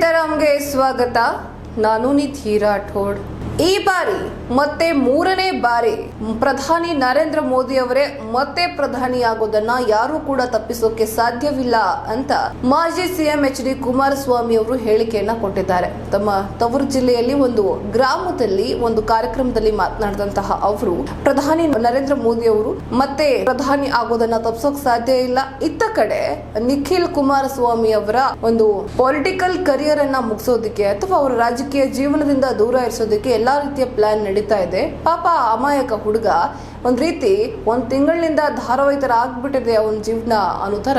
ખેતર અંગે સ્વાગતા નાનુની થી રાઠોડ ಈ ಬಾರಿ ಮತ್ತೆ ಮೂರನೇ ಬಾರಿ ಪ್ರಧಾನಿ ನರೇಂದ್ರ ಮೋದಿ ಅವರೇ ಮತ್ತೆ ಪ್ರಧಾನಿ ಆಗೋದನ್ನ ಯಾರು ಕೂಡ ತಪ್ಪಿಸೋಕೆ ಸಾಧ್ಯವಿಲ್ಲ ಅಂತ ಮಾಜಿ ಸಿಎಂ ಎಚ್ ಡಿ ಕುಮಾರಸ್ವಾಮಿ ಅವರು ಹೇಳಿಕೆಯನ್ನ ಕೊಟ್ಟಿದ್ದಾರೆ. ತಮ್ಮ ತವರು ಜಿಲ್ಲೆಯಲ್ಲಿ ಒಂದು ಗ್ರಾಮದಲ್ಲಿ ಒಂದು ಕಾರ್ಯಕ್ರಮದಲ್ಲಿ ಮಾತನಾಡಿದಂತಹ ಅವರು, ಪ್ರಧಾನಿ ನರೇಂದ್ರ ಮೋದಿ ಅವರು ಮತ್ತೆ ಪ್ರಧಾನಿ ಆಗೋದನ್ನ ತಪ್ಪಿಸೋಕ್ ಸಾಧ್ಯ ಇಲ್ಲ. ಇತ್ತ ಕಡೆ ನಿಖಿಲ್ ಕುಮಾರಸ್ವಾಮಿ ಅವರ ಒಂದು ಪೊಲಿಟಿಕಲ್ ಕರಿಯರ್ ಅನ್ನ ಮುಗಿಸೋದಕ್ಕೆ ಅಥವಾ ಅವರ ರಾಜಕೀಯ ಜೀವನದಿಂದ ದೂರ ಇರಿಸೋದಕ್ಕೆ ಎಲ್ಲಾ ರೀತಿಯ ಪ್ಲಾನ್ ನಡೀತಾ ಇದೆ. ಪಾಪ ಅಮಾಯಕ ಹುಡುಗ ಒಂದ್ ರೀತಿ ಒಂದ್ ತಿಂಗಳಿನಿಂದ ಧಾರಾವಾಹಿತರ ಆಗ್ಬಿಟ್ಟಿದೆ ಅವನ ಜೀವನ ಅನ್ನೋ ತರ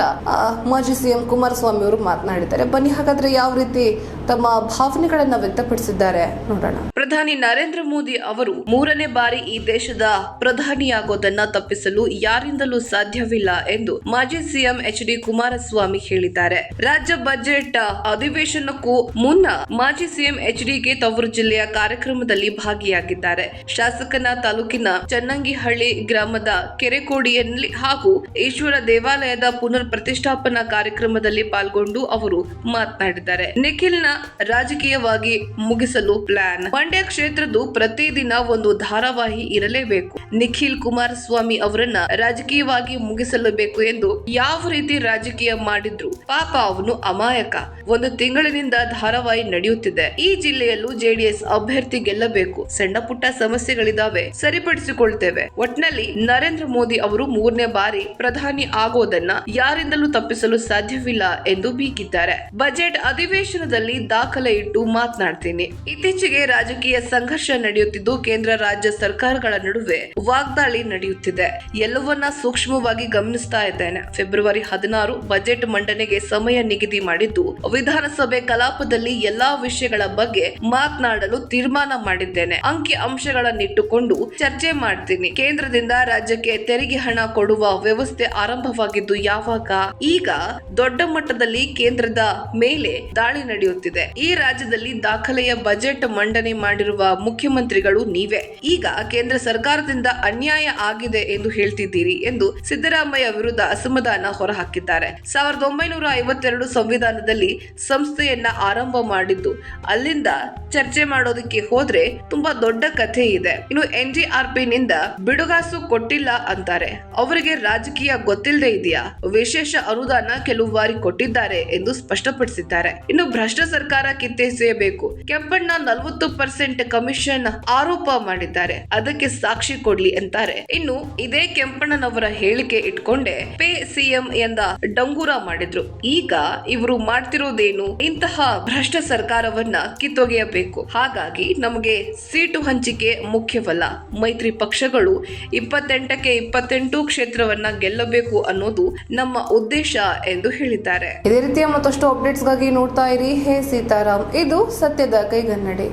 ಮಾಜಿ ಸಿಎಂ ಕುಮಾರಸ್ವಾಮಿ ಅವರು ಮಾತನಾಡಿದ್ದಾರೆ. ಬನ್ನಿ ಹಾಗಾದ್ರೆ ಯಾವ ರೀತಿ ತಮ್ಮ ಭಾವನೆಗಳನ್ನ ವ್ಯಕ್ತಪಡಿಸಿದ್ದಾರೆ ನೋಡೋಣ. ಪ್ರಧಾನಿ ನರೇಂದ್ರ ಮೋದಿ ಅವರು ಮೂರನೇ ಬಾರಿ ಈ ದೇಶದ ಪ್ರಧಾನಿಯಾಗೋದನ್ನ ತಪ್ಪಿಸಲು ಯಾರಿಂದಲೂ ಸಾಧ್ಯವಿಲ್ಲ ಎಂದು ಮಾಜಿ ಸಿಎಂ ಎಚ್ ಡಿ ಕುಮಾರಸ್ವಾಮಿ ಹೇಳಿದ್ದಾರೆ. ರಾಜ್ಯ ಬಜೆಟ್ ಅಧಿವೇಶನಕ್ಕೂ ಮುನ್ನ ಮಾಜಿ ಸಿಎಂ ಎಚ್ ಡಿಗೆ ತವರು ಜಿಲ್ಲೆಯ ಕಾರ್ಯಕ್ರಮದಲ್ಲಿ ಭಾಗಿಯಾಗಿದ್ದಾರೆ. ಶಾಸಕನ ತಾಲೂಕಿನ ಚನ್ನಂಗಿಹಳ್ಳಿ ಗ್ರಾಮದ ಕೆರೆಕೋಡಿಯಲ್ಲಿ ಹಾಗೂ ಈಶ್ವರ ದೇವಾಲಯದ ಪುನರ್ ಪ್ರತಿಷ್ಠಾಪನಾ ಕಾರ್ಯಕ್ರಮದಲ್ಲಿ ಪಾಲ್ಗೊಂಡು ಅವರು ಮಾತನಾಡಿದ್ದಾರೆ. ನಿಖಿಲ್ನ ರಾಜಕೀಯವಾಗಿ ಮುಗಿಸಲು ಪ್ಲಾನ್. ಮಂಡ್ಯ ಕ್ಷೇತ್ರದ್ದು ಪ್ರತಿದಿನ ಒಂದು ಧಾರಾವಾಹಿ ಇರಲೇಬೇಕು. ನಿಖಿಲ್ ಕುಮಾರಸ್ವಾಮಿ ಅವರನ್ನ ರಾಜಕೀಯವಾಗಿ ಮುಗಿಸಲೇಬೇಕು ಎಂದು ಯಾವ ರೀತಿ ರಾಜಕೀಯ ಮಾಡಿದ್ರು? ಪಾಪ ಅವನು ಅಮಾಯಕ. ಒಂದು ತಿಂಗಳಿನಿಂದ ಧಾರಾವಾಹಿ ನಡೆಯುತ್ತಿದೆ. ಈ ಜಿಲ್ಲೆಯಲ್ಲೂ ಜೆಡಿಎಸ್ ಅಭ್ಯರ್ಥಿ ಗೆಲ್ಲಬೇಕು. ಸಣ್ಣ ಪುಟ್ಟ ಸಮಸ್ಯೆಗಳಿದಾವೆ. ಸರಿಪಡಿಸಿಕೊಳ್ತೇವೆ. ಒಟ್ನಲ್ಲಿ ನರೇಂದ್ರ ಮೋದಿ ಅವರು ಮೂರನೇ ಬಾರಿ ಪ್ರಧಾನಿ ಆಗೋದನ್ನ ಯಾರಿಂದಲೂ ತಪ್ಪಿಸಲು ಸಾಧ್ಯವಿಲ್ಲ ಎಂದು ಬೀಗಿದ್ದಾರೆ. ಬಜೆಟ್ ಅಧಿವೇಶನದಲ್ಲಿ ದಾಖಲೆ ಇಟ್ಟು ಮಾತನಾಡ್ತೀನಿ. ಇತ್ತೀಚೆಗೆ ರಾಜಕೀಯ ಸಂಘರ್ಷ ನಡೆಯುತ್ತಿದ್ದು ಕೇಂದ್ರ ರಾಜ್ಯ ಸರ್ಕಾರಗಳ ನಡುವೆ ವಾಗ್ದಾಳಿ ನಡೆಯುತ್ತಿದೆ. ಎಲ್ಲವನ್ನ ಸೂಕ್ಷ್ಮವಾಗಿ ಗಮನಿಸ್ತಾ ಇದ್ದೇನೆ. ಫೆಬ್ರವರಿ ಹದಿನಾರು ಬಜೆಟ್ ಮಂಡನೆಗೆ ಸಮಯ ನಿಗದಿ ಮಾಡಿದ್ದು, ವಿಧಾನಸಭೆ ಕಲಾಪದಲ್ಲಿ ಎಲ್ಲಾ ವಿಷಯಗಳ ಬಗ್ಗೆ ಮಾತನಾಡಲು ತೀರ್ಮಾನ ಮಾಡಿದ್ದೇನೆ. ಅಂಕಿ ಅಂಶಗಳನ್ನಿಟ್ಟುಕೊಂಡು ಚರ್ಚೆ ಮಾಡ್ತೀನಿ. ಕೇಂದ್ರದಿಂದ ರಾಜ್ಯಕ್ಕೆ ತೆರಿಗೆ ಹಣ ಕೊಡುವ ವ್ಯವಸ್ಥೆ ಆರಂಭವಾಗಿದ್ದು ಯಾವಾಗ? ಈಗ ದೊಡ್ಡ ಮಟ್ಟದಲ್ಲಿ ಕೇಂದ್ರದ ಮೇಲೆ ದಾಳಿ ನಡೆಯುತ್ತಿದೆ. ಈ ರಾಜ್ಯದಲ್ಲಿ ದಾಖಲೆಯ ಬಜೆಟ್ ಮಂಡನೆ ಮಾಡಿರುವ ಮುಖ್ಯಮಂತ್ರಿಗಳು ನೀವೇ. ಈಗ ಕೇಂದ್ರ ಸರ್ಕಾರದಿಂದ ಅನ್ಯಾಯ ಆಗಿದೆ ಎಂದು ಹೇಳ್ತಿದ್ದೀರಿ ಎಂದು ಸಿದ್ದರಾಮಯ್ಯ ವಿರುದ್ಧ ಅಸಮಾಧಾನ ಹೊರಹಾಕಿದ್ದಾರೆ. ಸಾವಿರದ ಒಂಬೈನೂರ ಐವತ್ತೆರಡು ಸಂವಿಧಾನದಲ್ಲಿ ಸಂಸ್ಥೆಯನ್ನ ಆರಂಭ ಮಾಡಿದ್ದು. ಅಲ್ಲಿಂದ ಚರ್ಚೆ ಮಾಡೋದಕ್ಕೆ ಹೋದ್ರೆ ತುಂಬಾ ದೊಡ್ಡ ಕಥೆ ಇದೆ. ಇನ್ನು ಎನ್ನಿಂದ ಬಿಡುಗಾಸು ಕೊಟ್ಟಿಲ್ಲ ಅಂತಾರೆ. ಅವರಿಗೆ ರಾಜಕೀಯ ಗೊತ್ತಿಲ್ಲದೆ ಇದೆಯಾ? ವಿಶೇಷ ಅನುದಾನ ಕೆಲವು ಬಾರಿ ಕೊಟ್ಟಿದ್ದಾರೆ ಎಂದು ಸ್ಪಷ್ಟಪಡಿಸಿದ್ದಾರೆ. ಇನ್ನು ಭ್ರಷ್ಟ ಸರ್ಕಾರ ಕಿತ್ತೆಸೆಯಬೇಕು. ಕೆಂಪಣ್ಣ ನಲವತ್ತು ಪರ್ಸೆಂಟ್ ಕಮಿಷನ್ ಆರೋಪ ಮಾಡಿದ್ದಾರೆ. ಅದಕ್ಕೆ ಸಾಕ್ಷಿ ಕೊಡ್ಲಿ ಅಂತಾರೆ. ಇನ್ನು ಇದೇ ಕೆಂಪಣ್ಣನವರ ಹೇಳಿಕೆ ಇಟ್ಕೊಂಡೆ ಪೇ ಸಿಎಂ ಎಂದ ಡಂಗೂರ ಮಾಡಿದ್ರು. ಈಗ ಇವರು ಮಾಡ್ತಿರೋದೇನು? ಇಂತಹ ಭ್ರಷ್ಟ ಸರ್ಕಾರವನ್ನ ಕಿತ್ತೊಗೆಯಬೇಕು. ಹಾಗಾಗಿ ನಮಗೆ ಸೀಟು ಹಂಚಿಕೆ ಮುಖ್ಯವಲ್ಲ. ಮೈತ್ರಿ ಪಕ್ಷಗಳು ಇಪ್ಪತ್ತೆಂಟಕ್ಕೆ ಇಪ್ಪತ್ತೆಂಟು ಕ್ಷೇತ್ರವನ್ನ ಗೆಲ್ಲಬೇಕು ಅನ್ನೋದು ನಮ್ಮ ಉದ್ದೇಶ ಎಂದು ಹೇಳಿದ್ದಾರೆ. ಇದೇ ರೀತಿಯ ಮತ್ತಷ್ಟು ಅಪ್ಡೇಟ್ಸ್ಗಾಗಿ ನೋಡ್ತಾ ಇರಿ. ಹೇ ಸೀತಾರಾಮ್. ಇದು ಸತ್ಯದ ಕೈಗನ್ನಡಿ.